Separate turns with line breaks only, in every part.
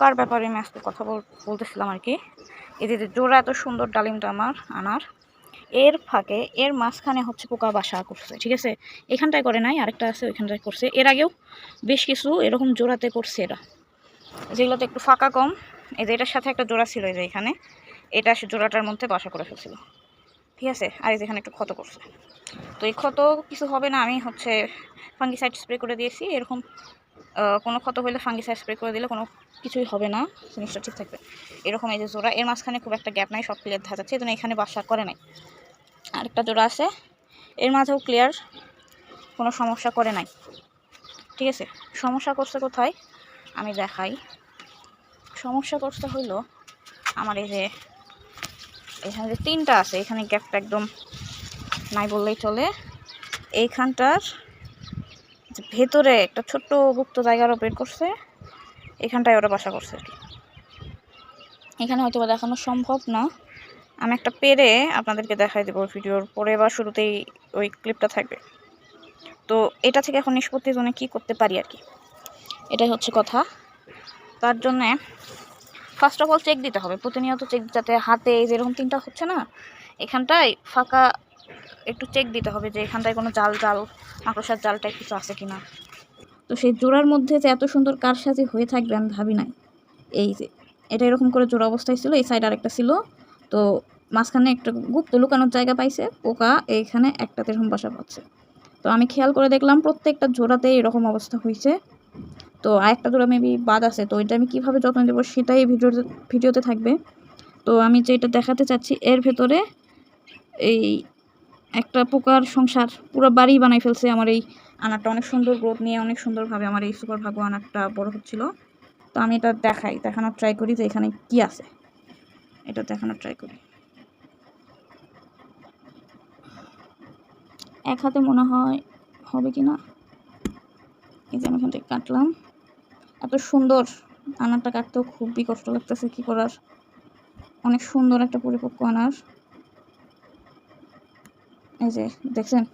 পোকার ব্যাপারে আমি আজকে কথা বল বলতেছিলাম আর কি। এই যে জোড়া এত সুন্দর ডালিমটা আমার, আনার। এর ফাঁকে, এর মাঝখানে হচ্ছে পোকা বাসা করছে, ঠিক আছে? এখানটায় করে নাই, আরেকটা আছে ওইখানটায় করছে। এর আগেও বেশ কিছু এরকম জোড়াতে করছে এরা। যেগুলোতে একটু ফাঁকা কম। এই যে, এটার সাথে একটা জোড়া ছিল এই যে এখানে। এটা জোড়াটার মধ্যে বাসা করে ফেলছিল। ঠিক আছে? আর এই যে, এখানে একটু ক্ষত করছে। তো এই ক্ষত কিছু হবে না, আমি হচ্ছে ফাঙ্গিসাইড স্প্রে করে দিয়েছি। এরকম কোনো ক্ষত হলে ফাঙ্গিসাইড স্প্রে করে দিলে কোনো কিছুই হবে না, জিনিসটা ঠিক থাকবে। এরকম এই যে জোড়া, এর মাঝখানে খুব একটা গ্যাপ নাই, সব ক্লিয়ার দেখা যাচ্ছে, এই এখানে বাসা করে নাই। আরেকটা জোড়া আছে, এর মাঝেও ক্লিয়ার কোনো সমস্যা করে নাই। ঠিক আছে, সমস্যা করছে কোথায়? আমি দেখাই। সমস্যা করতে হইল আমার এই যে, এখানে যে তিনটা আছে, এখানে গ্যাপটা একদম নাই বললেই চলে। এইখানটার ভেতরে একটা ছোট্ট গুপ্ত জায়গারও বের করছে, এখানটায় ওরা বাসা করছে আর কি। এখানে হয়তো দেখানো সম্ভব না। আমি একটা পেরে আপনাদেরকে দেখাই দেবো ভিডিওর পরে বা শুরুতেই ওই ক্লিপটা থাকবে। তো এটা থেকে এখন নিষ্পত্তির জন্য কী করতে পারি আর কি? এটাই হচ্ছে কথা। তার জন্যে ফার্স্ট অফ অল চেক দিতে হবে। প্রতিনিয়ত চেক যাতে হাতে যেরকম তিনটা হচ্ছে না, এখানটায় ফাঁকা একটু চেক দিতে হবে যে এখানটায় কোনো জাল জাল, মাকড়সার জাল টাইপ কিছু আছে কি না তো সেই জোড়ার মধ্যে যে এত সুন্দর কারসাজি হয়ে থাকবে আমি ভাবি নাই। এই যে, এটা এরকম করে জোড়া অবস্থায় ছিল, এই সাইড আরেকটা ছিল। তো মাঝখানে একটা গুপ্ত লুকানোর জায়গা পাইছে, পোকা, এইখানে একটাতে এরকম বাসা পাচ্ছে। তো আমি খেয়াল করে দেখলাম প্রত্যেকটা জোড়াতে এরকম অবস্থা হয়েছে তো আরেকটা জোড়া মেবি বাদ আছে, তো এটা আমি কীভাবে যত্ন দেবো সেটাই ভিডিওতে ভিডিওতে থাকবে। তো আমি যেটা দেখাতে চাচ্ছি, এর ভেতরে এই একটা পোকার সংসার, পুরো বাড়ি বানাই ফেলছে আমার এই আনারটা। অনেক সুন্দর গ্রোথ নিয়ে, অনেক সুন্দরভাবে আমার এই সুপার ভাগো আনারটা বড় হচ্ছিল। তো আমি এটা দেখাই, দেখানোর ট্রাই করি যে এখানে কি আছে। এটা দেখানোর ট্রাই করি। এক হাতে মনে হয় হবে কি না? এই যে আমি এখান থেকে কাটলাম। এত সুন্দর আনারটা কাটতেও খুবই কষ্ট লাগতেছে কি করার। অনেক সুন্দর একটা পরিপক্ক আনার। এই যে, দেখছেন?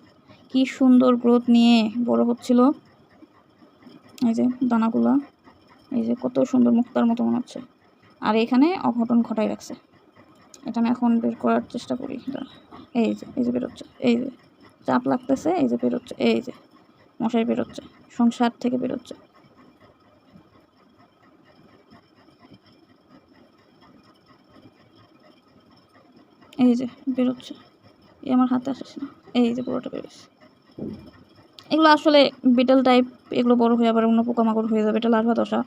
কি সুন্দর গ্রোথ নিয়ে বড় হচ্ছিল। এই যে, দানাগুলা। এই যে, কত সুন্দর মুক্তার মতো মনে হচ্ছে। আর এখানে অঘটন ঘটাই রাখছে। এটা আমি এখন বের করার চেষ্টা করি। এই যে এই যে বেরোচ্ছে। এই যে, চাপ লাগতেছে, এই যে বেরোচ্ছে। এই যে, মশাই বেরোচ্ছে। সংসার থেকে বেরোচ্ছে। এই যে, বেরোচ্ছে। এই আমার হাতে আসিস না। এই যে পুরোটা বেরোচ্ছে এগুলো আসলে বিটেল টাইপ এগুলো বড় হয়ে আবার অন্য পোকামাকড় হয়ে যাবে, এটা লার্ভা দশা।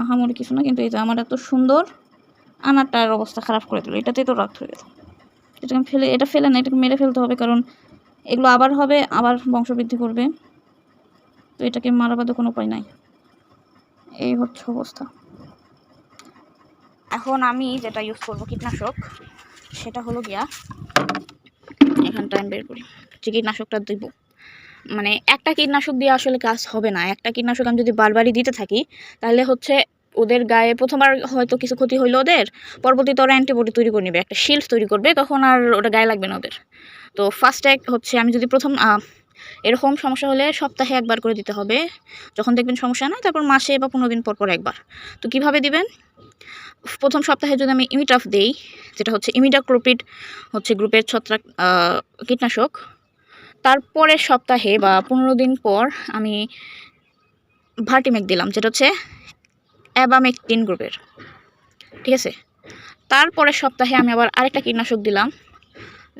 আহামরি কিছু না, কিন্তু এই যে আমার এত সুন্দর, আনারটার অবস্থা খারাপ করে দিল। এটাতেই তো রাত হয়ে গেছে এটাকে ফেলে, এটা ফেলে না, এটাকে মেরে ফেলতে হবে, কারণ এগুলো আবার হবে, আবার বংশবৃদ্ধি করবে। তো এটাকে মারা বাদে কোনো উপায় নাই। এই হচ্ছে অবস্থা। এখন আমি যেটা ইউজ করব কীটনাশক, সেটা হলো গিয়া এখানটা টাইম বের করি। যে কীটনাশকটা দিব। মানে একটা কীটনাশক দিয়ে আসলে কাজ হবে না। একটা কীটনাশক আমি যদি বারবারই দিতে থাকি, তাহলে হচ্ছে ওদের গায়ে প্রথমবার হয়তো কিছু ক্ষতি হইল ওদের, পরবর্তীতে ওরা অ্যান্টিবডি তৈরি করে নেবে। একটা শিল্ড তৈরি করবে, তখন আর ওটা গায়ে লাগবে না ওদের। তো ফার্স্ট এক হচ্ছে আমি যদি প্রথম এরকম সমস্যা হলে সপ্তাহে একবার করে দিতে হবে। যখন দেখবেন সমস্যা না, তারপর মাসে বা পনেরো দিন পর পর একবার। তো কীভাবে দিবেন? প্রথম সপ্তাহে যদি আমি ইমিটাফ দেই, যেটা হচ্ছে ইমিডাক্লোপিড হচ্ছে গ্রুপের ছত্রাক কীটনাশক তারপরের সপ্তাহে বা পনেরো দিন পর আমি ভার্টিমেক দিলাম, যেটা হচ্ছে অ্যাবামেকটিন গ্রুপের। ঠিক আছে? তারপরের সপ্তাহে আমি আবার আরেকটা কীটনাশক দিলাম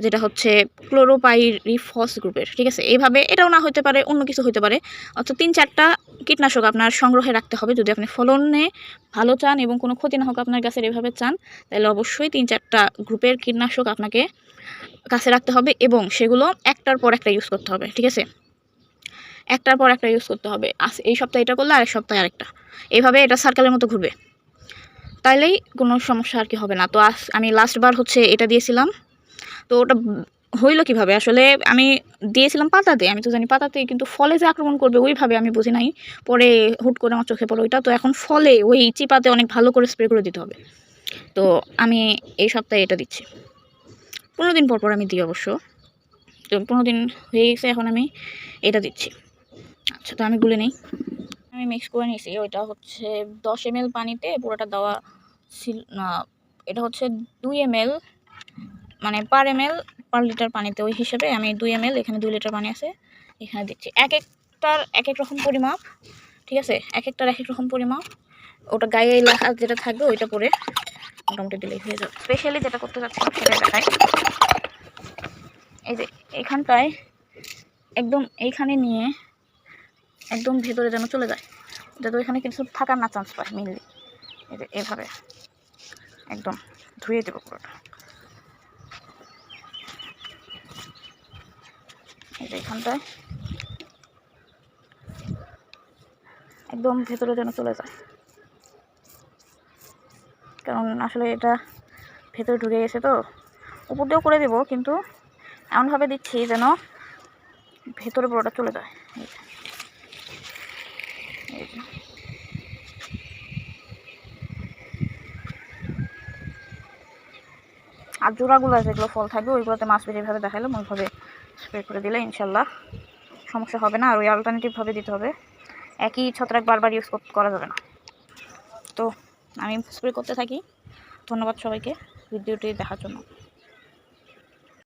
যেটা হচ্ছে ক্লোরোপাইরিফস গ্রুপের ঠিক আছে? এইভাবে এটাও না হতে পারে, অন্য কিছু হতে পারে। অর্থাৎ তিন চারটা কীটনাশক আপনার সংগ্রহে রাখতে হবে। যদি আপনি ফলনে ভালো চান এবং কোনো ক্ষতি না হোক আপনার গাছের এভাবে চান, তাহলে অবশ্যই তিন চারটা গ্রুপের কীটনাশক আপনাকে কাছে রাখতে হবে এবং সেগুলো একটার পর একটা ইউজ করতে হবে, ঠিক আছে? একটার পর একটা ইউজ করতে হবে। এই সপ্তাহে এটা করলে আরেক সপ্তাহে আরেকটা। এইভাবে এটা সার্কেলের মতো ঘুরবে। তাইলেই কোনো সমস্যা আর কি হবে না। তো আস, আমি লাস্টবার হচ্ছে এটা দিয়েছিলাম। তো ওটা হইল কীভাবে? আসলে আমি দিয়েছিলাম পাতাতে, আমি তো জানি পাতাতে কিন্তু ফলে যে আক্রমণ করবে ওইভাবে আমি বুঝি নাই। পরে হুট করে আমার চোখে পড়ে ওইটা, তো এখন ফলে ওই চিপাতে অনেক ভালো করে স্প্রে করে দিতে হবে। তো আমি এই সপ্তাহে এটা দিচ্ছি। পনেরো দিন পর পর আমি দিই অবশ্য। তো পনেরো দিন হয়ে গেছে, এখন আমি এটা দিচ্ছি। আচ্ছা তো আমি গুলে নেই। আমি মিক্স করে নিয়েছি, ওইটা হচ্ছে দশ এম পানিতে, পুরোটা দেওয়া ছিল এটা হচ্ছে দুই এম মানে per M L per litre পানিতে ওই হিসেবে আমি দুই এম এল এখানে দুই লিটার পানি আছে, এখানে দিচ্ছি। এক একটার এক এক রকম পরিমাপ, ঠিক আছে? এক একটার এক এক রকম পরিমাপ। ওটা গায়ে লেখা যেটা থাকবে ওইটা পরে মোটামুটি দিলেই হয়ে যাবে। স্পেশালি যেটা করতে চাচ্ছিলাম সেটা দেখাই। এই যে এখানটায় একদম এইখানে নিয়ে একদম ভেতরে যেন চলে যায়, যাতে ওইখানে কিছু থাকার না চান্স পায় মেনলি এই যে এভাবে একদম ধুয়ে দেবো পুরোটা। এই যে এখানটায়। একদম ভেতরে যেন চলে যায়। কারণ আসলে এটা ভেতরে ঢুকে গেছে তো। উপর দিয়েও করে দেবো, কিন্তু এমনভাবে দিচ্ছি যেন ভেতরে পুরোটা চলে যায়। আর জোড়াগুলো যেগুলো ফল থাকবে, ওইগুলোতে মাছ বেশিভাবে দেখালাম ওইভাবে স্প্রে করে দিলে ইনশাল্লাহ সমস্যা হবে না। আর ওই অল্টারনেটিভভাবে দিতে হবে। একই ছত্রাক বারবার ইউজ করা যাবে না। তো আমি স্প্রে করতে থাকি। ধন্যবাদ সবাইকে। ভিডিওটি দেখার জন্য।